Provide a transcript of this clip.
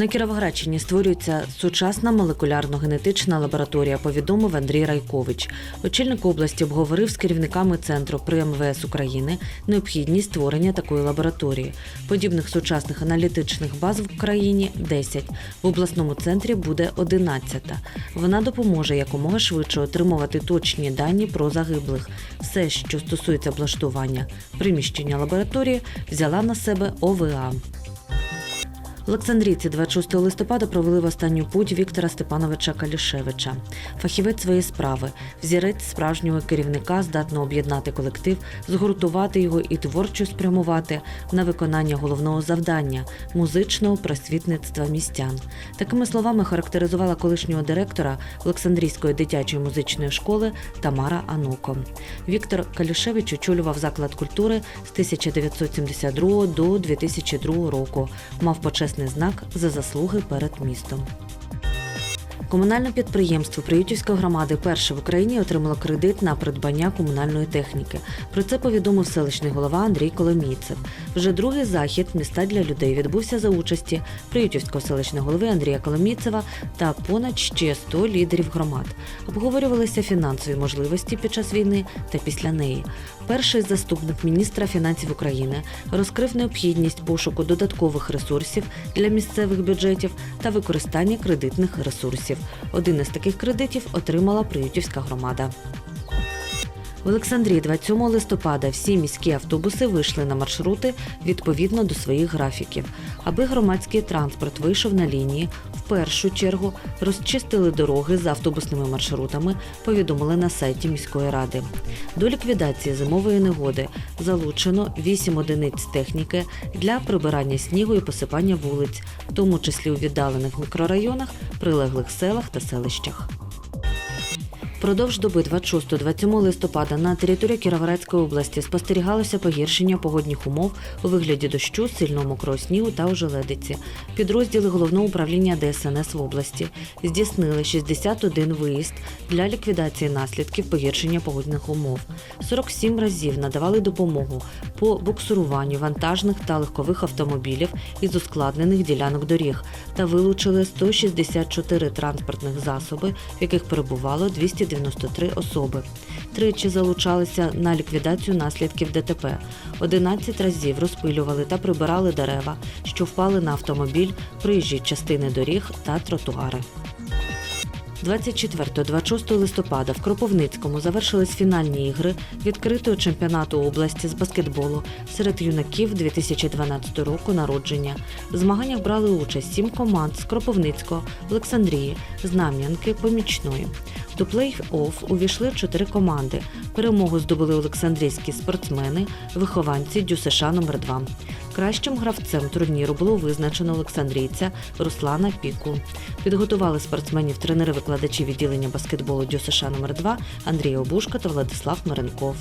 На Кіровоградщині створюється сучасна молекулярно-генетична лабораторія, повідомив Андрій Райкович. Очільник області обговорив з керівниками центру при МВС України необхідність створення такої лабораторії. Подібних сучасних аналітичних баз в країні 10. В обласному центрі буде 11. Вона допоможе якомога швидше отримувати точні дані про загиблих. Все, що стосується облаштування приміщення лабораторії, взяла на себе ОВА. Олександрійці 26 листопада провели в останню путь Віктора Степановича Калішевича. Фахівець своєї справи, взірець справжнього керівника, здатно об'єднати колектив, згуртувати його і творчо спрямувати на виконання головного завдання музичного просвітництва містян. Такими словами характеризувала колишнього директора Олександрійської дитячої музичної школи Тамара Ануко. Віктор Калішевич очолював заклад культури з 1972 до 2002 року. Мав почесний знак за заслуги перед містом. Комунальне підприємство Приютівської громади перше в Україні отримало кредит на придбання комунальної техніки. Про це повідомив селищний голова Андрій Коломійцев. Вже другий захід міста для людей відбувся за участі Приютівського селищного голови Андрія Коломійцева та понад ще 100 лідерів громад. Обговорювалися фінансові можливості під час війни та після неї. Перший заступник міністра фінансів України розкрив необхідність пошуку додаткових ресурсів для місцевих бюджетів та використання кредитних ресурсів. Один із таких кредитів отримала Приютівська громада. В Олександрії 27 листопада всі міські автобуси вийшли на маршрути відповідно до своїх графіків. Аби громадський транспорт вийшов на лінії, в першу чергу розчистили дороги за автобусними маршрутами, повідомили на сайті міської ради. До ліквідації зимової негоди залучено 8 одиниць техніки для прибирання снігу і посипання вулиць, в тому числі у віддалених мікрорайонах, прилеглих селах та селищах. Продовж доби 26-27 листопада на території Кіровоградської області спостерігалося погіршення погодних умов у вигляді дощу, сильного мокрого снігу та ожеледиці. Підрозділи головного управління ДСНС в області здійснили 61 виїзд для ліквідації наслідків погіршення погодних умов. 47 разів надавали допомогу по буксуруванню вантажних та легкових автомобілів із ускладнених ділянок доріг та вилучили 164 транспортних засоби, в яких перебувало 293 особи. Тричі залучалися на ліквідацію наслідків ДТП. 11 разів розпилювали та прибирали дерева, що впали на автомобіль, проїжджі частини доріг та тротуари. 24-26 листопада в Кропивницькому завершились фінальні ігри відкритого чемпіонату області з баскетболу серед юнаків 2012 року народження. В змаганнях брали участь сім команд з Кропивницького, Олександрії, Знам'янки, Помічної. До плей-офф увійшли чотири команди. Перемогу здобули олександрійські спортсмени, вихованці ДЮСШ номер 2 Кращим гравцем турніру було визначено олександрійця Руслана Піку. Підготували спортсменів тренери-викладачі відділення баскетболу ДЮСШ номер 2 Андрій Обушка та Владислав Маренков.